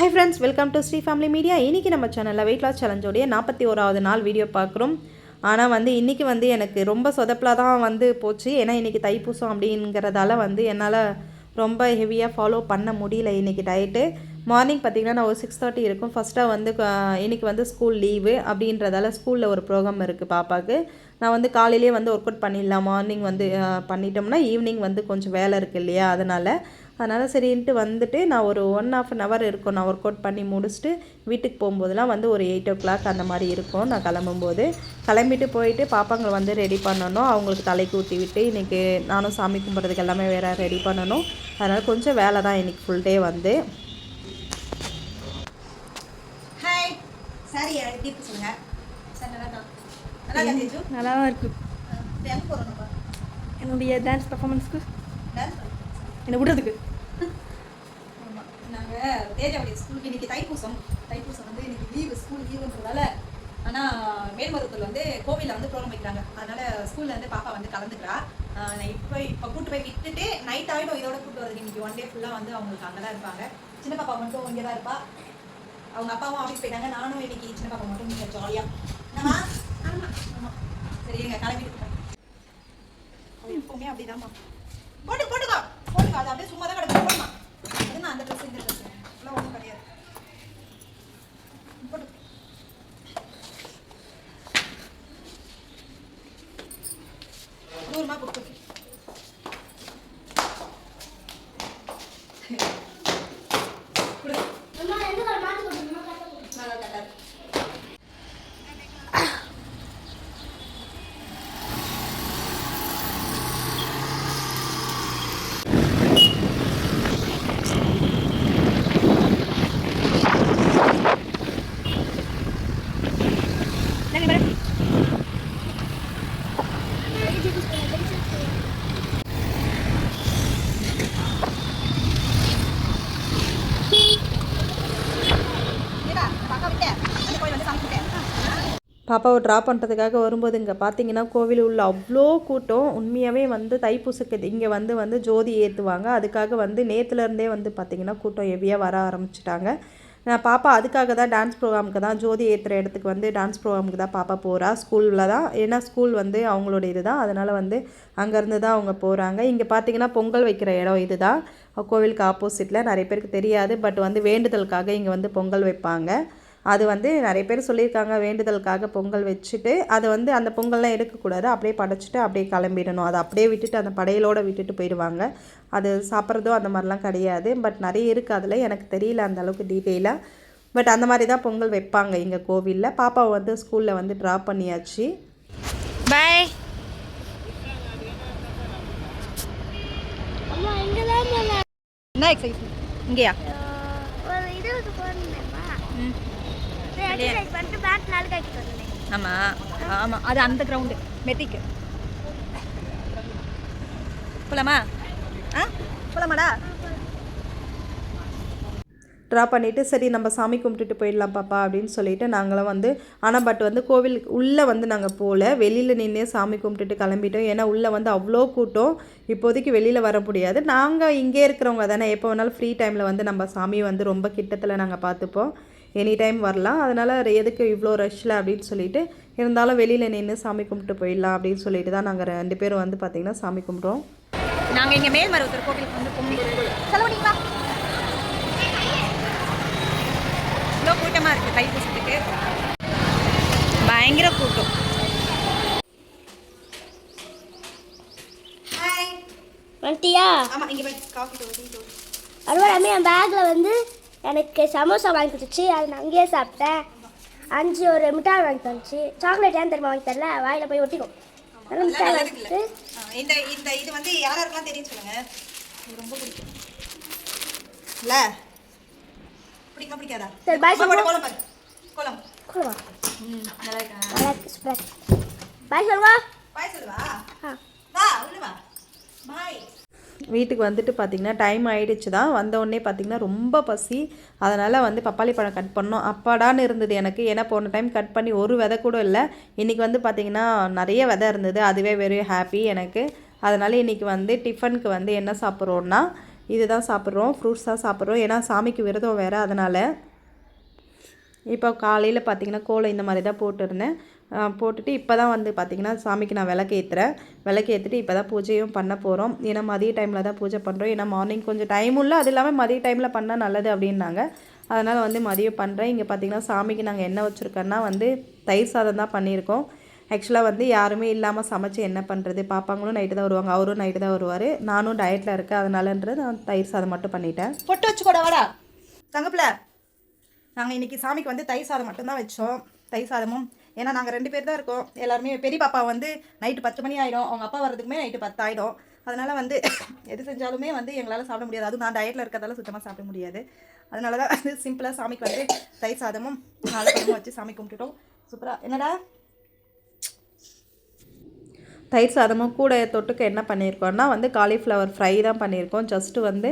Hi friends welcome to Shri family media இன்றைக்கி நம்ம சேனலில் வெயிட் லாஸ் சேலஞ்சோடைய நாற்பத்தி ஓராவது நாள் வீடியோ பார்க்குறோம். ஆனால் வந்து இன்றைக்கி வந்து எனக்கு ரொம்ப சொதப்பில் தான் வந்து போச்சு. ஏன்னா இன்றைக்கி தைப்பூசம் அப்படிங்கிறதால வந்து என்னால் ரொம்ப ஹெவியாக ஃபாலோ பண்ண முடியல இன்றைக்கி டயட்டு மார்னிங் பார்த்திங்கன்னா நான் ஒரு சிக்ஸ் தேர்ட்டி இருக்கும். ஃபஸ்ட்டாக வந்து இன்றைக்கி இன்னைக்கு வந்து ஸ்கூல் லீவு அப்படின்றதால ஸ்கூலில் ஒரு ப்ரோக்ராம் இருக்குது பாப்பாவுக்கு நான் வந்து காலையிலேயே வந்து ஒர்க் அவுட் பண்ணிடலாம். மார்னிங் வந்து பண்ணிட்டோம்னா ஈவினிங் வந்து கொஞ்சம் வேலை இருக்குது இல்லையா? அதனால் அதனால் சரின்ட்டு வந்துட்டு நான் ஒரு ஒன் ஆஃப் அன் ஹவர் இருக்கும். நான் ஒர்க் அவுட் பண்ணி முடிச்சுட்டு வீட்டுக்கு போகும்போதெல்லாம் வந்து ஒரு எயிட் ஓ கிளாக் அந்த மாதிரி இருக்கும். நான் கிளம்பும்போது கிளம்பிட்டு போயிட்டு பாப்பாங்களை வந்து ரெடி பண்ணணும். அவங்களுக்கு தலைக்கு ஊற்றி விட்டு இன்றைக்கி நானும் சாமி கும்பிட்றதுக்கு எல்லாமே வேறு ரெடி பண்ணணும். அதனால் கொஞ்சம் வேலை தான் இன்றைக்கி ஃபுல் டே வந்து. சாரி எனக்கு தீர்ப்பு சொல்லுங்க? சார் நல்லா தான் நல்லா இருக்கா தேஜு நல்லா தான் இருக்கு. எங்கே போகிறோம் நம்ம? என்னுடைய டான்ஸ் பர்ஃபார்மன்ஸ்க்கு என்னை விடுறதுக்கு? நாங்கள் தேஜாவுடைய ஸ்கூலுக்கு இன்னைக்கு தைப்பூசம். தைப்பூசம் வந்து இன்னைக்கு லீவு ஸ்கூல் லீவுன்றதால ஆனால் மேல்மருவத்தூர் வந்து கோவிலில் வந்து ப்ரோக்ராம் வைக்கிறாங்க. அதனால ஸ்கூல்ல இருந்து பாப்பா வந்து கலந்துக்கிறா. நான் இப்போ இப்போ கூட்டு போய் விட்டுட்டு நைட் ஆகிடும் இதோட கூட்டு வரதுக்கு இன்னைக்கு ஒன் டே ஃபுல்லாக வந்து அவங்களுக்கு அங்கே தான் இருப்பாங்க. சின்ன பாப்பா மட்டும் இங்கே தான் இருப்பா. அவங்க அப்பாவும் ஆஃபீஸ் போயிட்டாங்க. நானும் இன்னைக்கு சின்ன பாப்பா மட்டும் நீங்கள் ஜாலியாக என்னம்மா? ஆமாம் சரி எங்க கிளம்பிட்டு எப்பவுமே அப்படிதாம்மா போட்டு போட்டுக்கோ. போட்டுக்கோ. அது அப்படியே சும்மா தான் கிடக்கும் போடுமா அது நான் அந்த ட்ரெஸ் இந்த ட்ரெஸ் எல்லாம் ஒன்றும் கிடையாது. போட்டு. தூரமாக கொடுத்து கொடு நல்லா கட்டாது ஏடா பார்க்க விட்டேன் அந்த கோயில் வந்து சாமி விட்டேன் பாப்பாவை ட்ராப் பண்ணுறதுக்காக வரும்போது இங்கே பார்த்தீங்கன்னா கோவில் உள்ள அவ்வளோ கூட்டம். உண்மையாகவே வந்து தைப்பூசக்கு இங்கே வந்து வந்து ஜோதி ஏற்றுவாங்க அதுக்காக வந்து நேற்றுலேருந்தே வந்து பார்த்திங்கன்னா கூட்டம் ஹெவியாக வர ஆரம்பிச்சிட்டாங்க. நான் பாப்பா அதுக்காக தான் டான்ஸ் ப்ரோக்ராமுக்கு தான் ஜோதி ஏற்றுற இடத்துக்கு வந்து டான்ஸ் ப்ரோக்ராமுக்கு தான் பாப்பா போகிறா ஸ்கூலில் தான். ஏன்னா ஸ்கூல் வந்து அவங்களோட இது தான். அதனால் வந்து அங்கேருந்து தான் அவங்க போகிறாங்க இங்கே பார்த்தீங்கன்னா பொங்கல் வைக்கிற இடம் இது தான் கோவிலுக்கு ஆப்போசிட்டில் நிறைய பேருக்கு தெரியாது. பட் வந்து வேண்டுதலுக்காக இங்கே வந்து பொங்கல் வைப்பாங்க. அது வந்து நிறைய பேர் சொல்லியிருக்காங்க வேண்டுதலுக்காக பொங்கல் வச்சுட்டு அது வந்து அந்த பொங்கல்லாம் எடுக்கக்கூடாது. அப்படியே படைச்சிட்டு அப்படியே கிளம்பிடணும். அதை அப்படியே விட்டுட்டு அந்த படையலோடு விட்டுட்டு போயிடுவாங்க. அது சாப்பிட்றதோ அந்த மாதிரிலாம் கிடையாது. பட் நிறைய இருக்குது அதில். எனக்கு தெரியல அந்த அளவுக்கு டீட்டெயிலாக பட் அந்த மாதிரி தான் பொங்கல் வைப்பாங்க இங்கே கோவிலில். பாப்பாவை வந்து ஸ்கூலில் வந்து ட்ராப் பண்ணியாச்சு. பாய் என்ன இங்கேயா? ஆமாம் ஆமாம் அது அந்த கிரவுண்டு மெத்திக்கு. போலாமா? ஆ? போலாமாடா? ட்ரா பண்ணிவிட்டு சரி நம்ம சாமி கும்பிட்டுட்டு போயிடலாம் பாப்பா அப்படின்னு சொல்லிட்டு நாங்களும் வந்து ஆனால் பட் வந்து கோவிலுக்கு உள்ளே வந்து நாங்கள் போகல வெளியில் நின்று சாமி கும்பிட்டுட்டு கிளம்பிட்டோம். ஏன்னா உள்ளே வந்து அவ்வளோ கூட்டம். இப்போதைக்கு வெளியில் வர முடியாது. நாங்கள் இங்கே இருக்கிறவங்க தானே. எப்போ வேணாலும் ஃப்ரீ டைமில் வந்து நம்ம சாமி வந்து ரொம்ப கிட்டத்தில் நாங்கள் பார்த்துப்போம். எனி டைம் வரலாம். அதனால் எதுக்கு இவ்வளோ ரஷ்ஷில் அப்படின்னு சொல்லிட்டு இருந்தாலும் வெளியில் நின்று சாமி கும்பிட்டு போயிடலாம் அப்படின்னு சொல்லிட்டு தான் நாங்கள் ரெண்டு பேரும் வந்து பார்த்திங்கன்னா சாமி கும்பிட்றோம். நாங்கள் இங்கே மேல்மருவத்தூர் கோவிலுக்கு வந்து பொங்கல் செலவழிங்களா இவ்வளோ கூட்டமாக இருக்குது தைப்பூசத்துக்கு பயங்கர கூட்டம். ஹாய் வந்துட்டியா? ஆமாம் இங்கே போய் காஃபி டீ அறுவடமே என் பேக்கில் வந்து எனக்கு சமோசா வாங்கி கொடுத்துச்சு. அது நான் அங்கேயே சாப்பிட்டேன். அஞ்சு ஒரு மிட்டாய் வாங்கி தந்துச்சு. சாக்லேட் ஏன் தெரியுமா வாங்கி தரல? வாயில் போய் ஒட்டிக்கும். நல்ல மிட்டாய் வாங்கிட்டு இந்த இந்த இது வந்து யார் யாருக்கெல்லாம் தெரியும் சொல்லுங்க ரொம்ப பிடிக்கும். இல்ல? பிடிக்குமா பிடிக்காதா? சரி. கோலம் பாரு. கோலம் கொடுவா ம் நல்லா இருக்கா நல்லா இருக்கு சூப்பர் பாய் சொல்லுவா பாய் சொல்லுவா ஆ வா உள்ள வா பாய் வீட்டுக்கு வந்துட்டு பார்த்திங்கன்னா டைம் ஆயிடுச்சு தான் வந்த உடனே பார்த்திங்கன்னா ரொம்ப பசி. அதனால் வந்து பப்பாளி பழம் கட் பண்ணோம். அப்பாடான்னு இருந்தது எனக்கு. ஏன்னா போன டைம் கட் பண்ணி ஒரு விதை கூட இல்லை. இன்றைக்கி வந்து பார்த்திங்கன்னா நிறைய விதை இருந்தது. அதுவே வெரி ஹாப்பி எனக்கு. அதனால் இன்றைக்கி வந்து டிஃபனுக்கு வந்து என்ன சாப்பிட்றோன்னா இதுதான் சாப்பிட்றோம். ஃப்ரூட்ஸ் தான் சாப்பிட்றோம். ஏன்னா சாமிக்கு விரதம் வேறு. அதனால் இப்போ காலையில் பார்த்தீங்கன்னா கோலம் இந்த மாதிரி தான் போட்டிருந்தேன். போட்டுட்டு இப்போ தான் வந்து பார்த்திங்கன்னா சாமிக்கு நான் விளக்கு ஏற்றுறேன் விளக்கு ஏற்றிட்டு இப்போ தான் பூஜையும் பண்ண போகிறோம் ஏன்னா மதிய டைமில் தான் பூஜை பண்ணுறோம் ஏன்னா மார்னிங் கொஞ்சம் டைம் இல்லை அது இல்லாமல் மதிய டைமில் பண்ணால் நல்லது அப்படின்னாங்க. அதனால் வந்து மதியம் பண்ணுறேன் இங்கே பார்த்தீங்கன்னா சாமிக்கு நாங்கள் என்ன வச்சுருக்கோன்னா வந்து தயிர் சாதம் தான் பண்ணியிருக்கோம். ஆக்சுவலாக வந்து யாருமே இல்லாமல் சமைச்சு என்ன பண்ணுறது பாப்பாங்களும் நைட்டு தான் வருவாங்க. அவரும் நைட்டு தான் வருவார். நானும் டயட்டில் இருக்கேன். அதனாலன்றது நான் தயிர் சாதம் மட்டும் பண்ணிட்டேன். பொட்டு வச்சுக்கூட வாடா. தங்கப்பில். நாங்கள் இன்னைக்கு சாமிக்கு வந்து தயிர் சாதம் மட்டும்தான் வச்சோம். தயிர் சாதமும். ஏன்னா நாங்கள் ரெண்டு பேர் தான் இருக்கோம். எல்லாருமே பெரிய பாப்பா வந்து நைட்டு பத்து மணி ஆகிடும் அவங்க அப்பா வர்றதுக்குமே நைட்டு பத்து ஆகிடும் அதனால் வந்து எது செஞ்சாலுமே வந்து எங்களால் சாப்பிட முடியாது. அதுவும் நான் டயட்டில் இருக்கிறதால சுத்தமாக சாப்பிட முடியாது. அதனால தான் வந்து சிம்பிளாக சாமிக்கு வந்து தயிர் சாதமும் நாளைக்கு வச்சு சாமி கும்பிட்டுட்டோம். சூப்பராக என்னடா? தயிர் சாதமும் கூட தொட்டுக்க என்ன பண்ணியிருக்கோம்னா வந்து காலிஃப்ளவர் ஃப்ரை தான் பண்ணியிருக்கோம். ஜஸ்ட்டு வந்து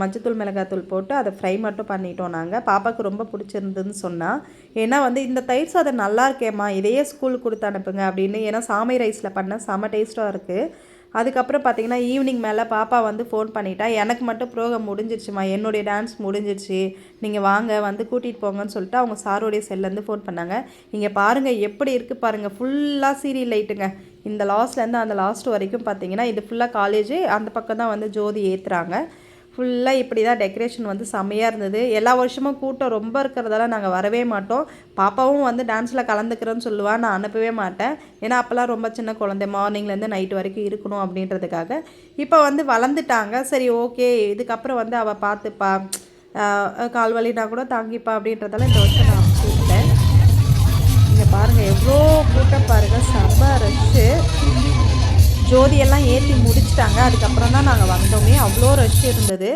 மஞ்சத்தூள் மிளகாத்தூள் போட்டு அதை ஃப்ரை மட்டும் பண்ணிட்டோம் நாங்கள் பாப்பாவுக்கு ரொம்ப பிடிச்சிருந்துன்னு சொன்னால் ஏன்னா வந்து இந்த தயிர் சாதம் நல்லா இருக்கேம்மா இதையே ஸ்கூலுக்கு கொடுத்து அனுப்புங்க அப்படின்னு. ஏன்னா சாமை ரைஸில் பண்ண செம டேஸ்ட்டாக இருக்குது அதுக்கப்புறம் பார்த்தீங்கன்னா ஈவினிங் மேலே பாப்பா வந்து ஃபோன் பண்ணிட்டா எனக்கு மட்டும் ப்ரோக்ராம் முடிஞ்சிருச்சுமா என்னுடைய டான்ஸ் முடிஞ்சிருச்சு. நீங்கள் வாங்க வந்து கூட்டிகிட்டு போங்கன்னு சொல்லிட்டு அவங்க சாரோடைய செல்லேருந்து ஃபோன் பண்ணாங்க. இங்கே பாருங்கள் எப்படி இருக்குது பாருங்கள் ஃபுல்லாக சீரியல் லைட்டுங்க. இந்த லாஸ்ட்லேருந்து அந்த லாஸ்ட் வரைக்கும் பார்த்தீங்கன்னா இது ஃபுல்லாக காலேஜ் அந்த பக்கம் தான் வந்து ஜோதி ஏற்றுறாங்க ஃபுல்லாக இப்படி தான் டெக்கரேஷன் வந்து செம்மையாக இருந்தது. எல்லா வருஷமும் கூட்டம் ரொம்ப இருக்கிறதால நாங்கள் வரவே மாட்டோம். பாப்பாவும் வந்து டான்ஸில் கலந்துக்கிறேன்னு சொல்லுவாள் நான் அனுப்பவே மாட்டேன். ஏன்னா அப்போல்லாம் ரொம்ப சின்ன குழந்தை. மார்னிங்லேருந்து நைட் வரைக்கும் இருக்கணும் அப்படின்றதுக்காக. இப்போ வந்து வளர்ந்துட்டாங்க. சரி ஓகே இதுக்கப்புறம் வந்து அவள் பார்த்துப்பா கால் வலினா கூட தாங்கிப்பா அப்படின்றதால இந்த வருஷம் நான் கூப்பிட்டேன். இங்கே பாருங்கள் எவ்வளோ கூட்டம் பாருங்கள் செம்ம ரஷ்ஷு ஜோதியெல்லாம் ஏற்றி முடிச்சிட்டாங்க. அதுக்கப்புறம் தான் நாங்கள் வந்தோமே. அவ்வளோ ரஷ் இருந்தது.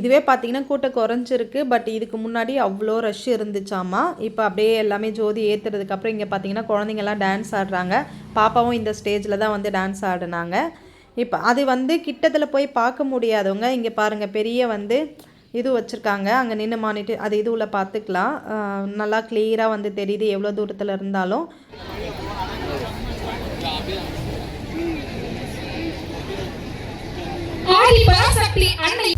இதுவே பார்த்தீங்கன்னா கூட்டம் குறைஞ்சிருக்கு பட் இதுக்கு முன்னாடி அவ்வளோ ரஷ் இருந்துச்சாமா? இப்போ அப்படியே எல்லாமே ஜோதி ஏற்றுறதுக்கப்புறம் இங்கே பார்த்தீங்கன்னா குழந்தைங்கெல்லாம் டான்ஸ் ஆடுறாங்க. பாப்பாவும் இந்த ஸ்டேஜில் தான் வந்து டான்ஸ் ஆடினாங்க. இப்போ அது வந்து கிட்டத்தில் போய் பார்க்க முடியாதவங்க இங்கே பாருங்கள் பெரிய வந்து இது வச்சுருக்காங்க. அங்கே நின்று மானிட்டு அது இது உள்ள பார்த்துக்கலாம் நல்லா கிளியராக வந்து தெரியுது எவ்வளோ தூரத்தில் இருந்தாலும். ஆடி பராசக்தி அன்னை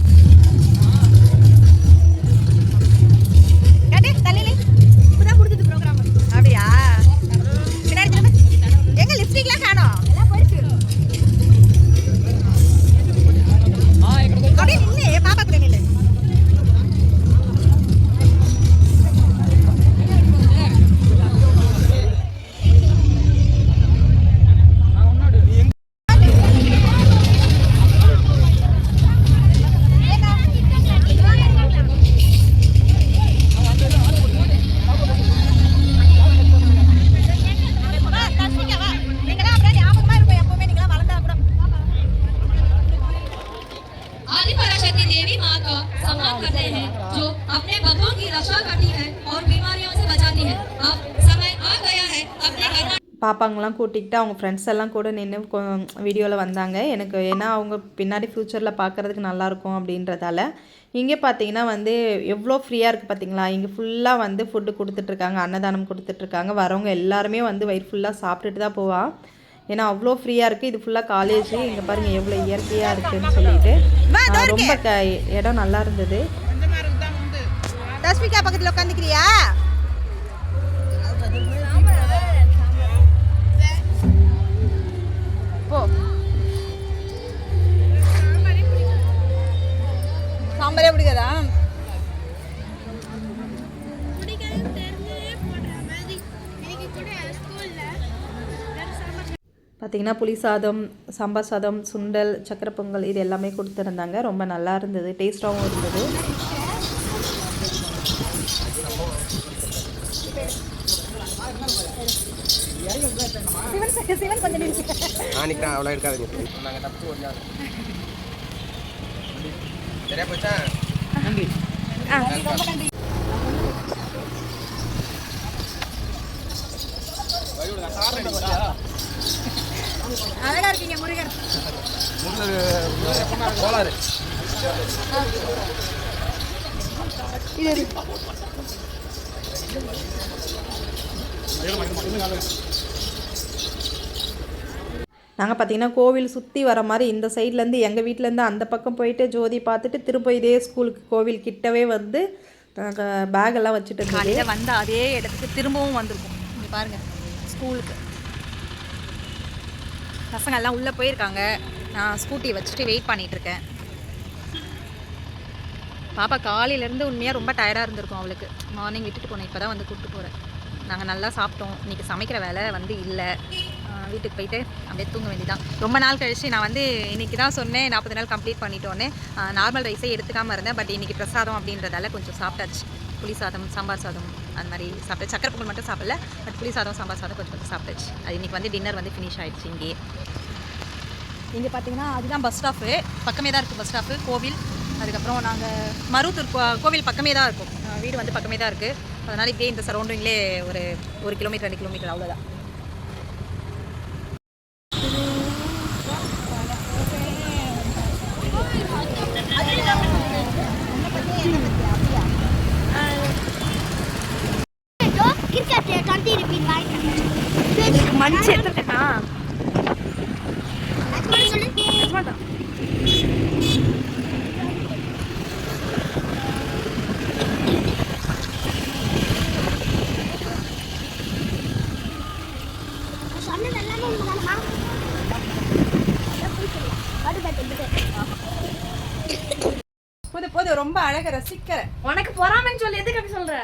பாப்பாங்கெல்லாம் கூட்டிக்கிட்டு அவங்க ஃப்ரெண்ட்ஸ் எல்லாம் கூட நின்று வீடியோவில் வந்தாங்க. எனக்கு ஏன்னா அவங்க பின்னாடி ஃப்யூச்சரில் பார்க்குறதுக்கு நல்லாயிருக்கும் அப்படின்றதால. இங்கே பார்த்தீங்கன்னா வந்து எவ்வளோ ஃப்ரீயாக இருக்குது பார்த்தீங்களா இங்கே ஃபுல்லாக வந்து ஃபுட்டு கொடுத்துட்ருக்காங்க அன்னதானம் கொடுத்துட்ருக்காங்க. வரவங்க எல்லாருமே வந்து வயிறு ஃபுல்லாக சாப்பிட்டுட்டு தான் போவான் ஏன்னா அவ்வளோ ஃப்ரீயாக இருக்குது இது ஃபுல்லாக காலேஜ் இங்கே பாருங்கள் எவ்வளோ இயற்கையாக இருக்குதுன்னு சொல்லிட்டு. ரொம்ப க இடம் நல்லா இருந்தது. பக்கத்தில் உட்காந்துக்கிறியா போ. சாம்பாரே பிடிக்காதா? பார்த்தீங்கன்னா புளி சாதம் சாம்பார் சாதம் சுண்டல் சக்கரை பொங்கல் இது எல்லாமே கொடுத்துருந்தாங்க. ரொம்ப நல்லா இருந்தது டேஸ்ட்டாகவும் இருந்தது. ஆனிக்கா அவ்வளோ எடுக்காதீங்க. நாங்கள் தப்பு கொஞ்சம் சரியா போச்சா அழகா இருக்கீங்க முருகர் கோளாறு நாங்கள் பார்த்தீங்கன்னா கோவில் சுற்றி வர மாதிரி இந்த சைட்லேருந்து எங்கள் வீட்டிலேருந்து அந்த பக்கம் போயிட்டு ஜோதி பார்த்துட்டு திரும்ப இதே ஸ்கூலுக்கு கோவில் கிட்டவே வந்து நாங்கள் பேக்கெல்லாம் வச்சுட்டு காலையில் வந்த அதே இடத்துக்கு திரும்பவும் வந்திருக்கோம். இங்கே பாருங்கள் ஸ்கூலுக்கு பசங்க எல்லாம் உள்ளே போயிருக்காங்க. நான் ஸ்கூட்டியை வச்சுட்டு வெயிட் பண்ணிகிட்ருக்கேன் பாப்பா காலையிலேருந்து உண்மையாக ரொம்ப டயர்டாக இருந்திருக்கும் அவளுக்கு. மார்னிங் விட்டுட்டு போனேன் இப்போ தான் வந்து கூப்பிட்டு போகிறேன் நாங்கள் நல்லா சாப்பிட்டோம். இன்றைக்கி சமைக்கிற வேலை வந்து இல்லை. வீட்டுக்கு போயிட்டு அப்படியே தூங்க வேண்டியதான் ரொம்ப நாள் கழிச்சு நான் வந்து இன்றைக்கி தான் சொன்னேன் நாற்பது நாள் கம்ப்ளீட் பண்ணிட்டோன்னே. நார்மல் ரைஸே எடுத்துக்காமல் இருந்தேன் பட் இன்றைக்கி பிரசாதம் அப்படின்றதால கொஞ்சம் சாப்பிட்டாச்சு. புளி சாதம் சாம்பார் சாதம் அந்த மாதிரி சாப்பிட்டு சக்கரை பொங்கல் மட்டும் சாப்பிடல பட் புளி சாதம் சாம்பார் சாதம் கொஞ்சம் கொஞ்சம் சாப்பிட்டாச்சு. அது இன்றைக்கி வந்து டின்னர் வந்து ஃபினிஷ் ஆயிடுச்சு இங்கேயே இங்கே பார்த்தீங்கன்னா அதுதான் பஸ் ஸ்டாப்பு பக்கமே தான் இருக்குது பஸ் ஸ்டாப்பு கோவில். அதுக்கப்புறம் நாங்கள் மருத்தூர் கோ- கோவில் பக்கமே தான் இருக்கும். வீடு வந்து பக்கமே தான் இருக்குது அதனால் இப்படியே இந்த சரௌண்டிங்லேயே ஒரு ஒரு கிலோமீட்டர் ரெண்டு கிலோமீட்டர் அவ்வளோதான் ரொம்ப அழகாக ரசிக்கிறேன் உனக்கு பொறாமைன்னு சொல்லி எதுக்கு அப்படி சொல்ற?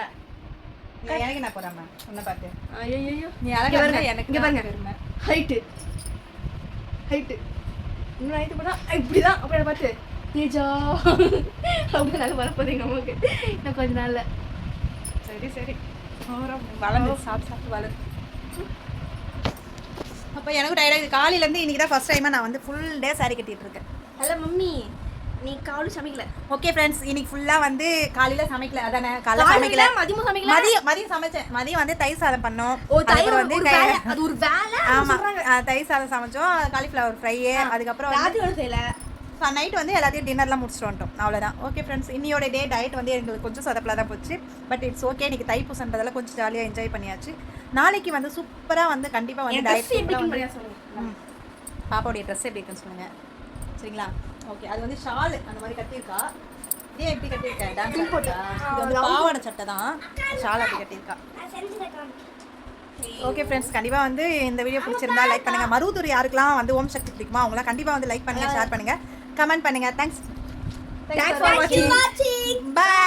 எனக்கு நான் போகிறாம உன்னை பார்த்து ஐயோ நீ இருந்தா எனக்கு இங்க பாருங்க. பெருமை ஹைட்டு ஹைட்டு இன்னும் ஹைட்டு போனா இப்படிதான். அப்படியே பார்த்து ஏஜா அப்படி வரப்போகுது எங்கள் அம்மாவுக்கு. இன்னும் கொஞ்ச நாள்ல. சரி சரி. வளர்ந்து சாப்பிட்டு சாப்பிட்டு வளர்ந்து. அப்போ எனக்கும் டயர்டாக இது காலையிலேருந்து இன்றைக்கி தான் ஃபஸ்ட் டைமாக நான் வந்து ஃபுல் டே saree கட்டிட்டு இருக்கேன். Hello mummy. நீ காலும் சமைக்கல. ஓகே ஃப்ரெண்ட்ஸ் இன்னைக்கு ஃபுல்லாக வந்து காலையில் சமைக்கல. அதானே? காலையில் காலையில சமைக்கல. மதியமும் சமைக்கல. மதியம் மதியம் சமைச்சேன். மதியம் வந்து தயிர் சாதம் பண்ணோம். ஓ தயிர் வந்து அது ஒரு வேலை ஆமா. ஆ, தயிர் சாதம் சமைச்சோம். காலிஃப்ளவர் ஃப்ரை அதுக்கப்புறம் ராத்திரி ஒரு செய்யல. நைட் வந்து எல்லாத்தையும் டின்னர்லாம் முடிச்சுட்டு வந்துட்டோம். அவ்வளோதான் ஓகே ஃப்ரெண்ட்ஸ் இன்னியோட டே டயட் வந்து எங்களுக்கு கொஞ்சம் சொதப்பலாக தான் போச்சு. பட் இட்ஸ் ஓகே இன்னைக்கு தைப்பூசன்றதால கொஞ்சம் ஜாலியாக என்ஜாய் பண்ணியாச்சு. நாளைக்கு வந்து சூப்பராக வந்து கண்டிப்பாக வந்து டயட். பாப்பாவுடைய ட்ரெஸ் எப்படி இருக்குன்னு சொல்லுங்க. சரிங்களா? ஓகே அது வந்து ஷால் அந்த மாதிரி கட்டியிருக்கா? இதே எப்படி கட்டியிருக்கா? டான்ஸ் போட்டா. இது வந்து பாவாடை சட்டை தான். ஷால் அப்படி கட்டியிருக்கா. ஓகே ஃப்ரெண்ட்ஸ் கண்டிப்பாக வந்து இந்த வீடியோ பிடிச்சிருந்தா லைக் பண்ணுங்க. மருவத்தூர் யாருக்கெல்லாம் வந்து ஓம் சக்தி பிடிக்குமா அவங்களாம் கண்டிப்பாக வந்து லைக் பண்ணுங்க ஷேர் பண்ணுங்க. கமெண்ட் பண்ணுங்க. Thanks Thanks for watching. Bye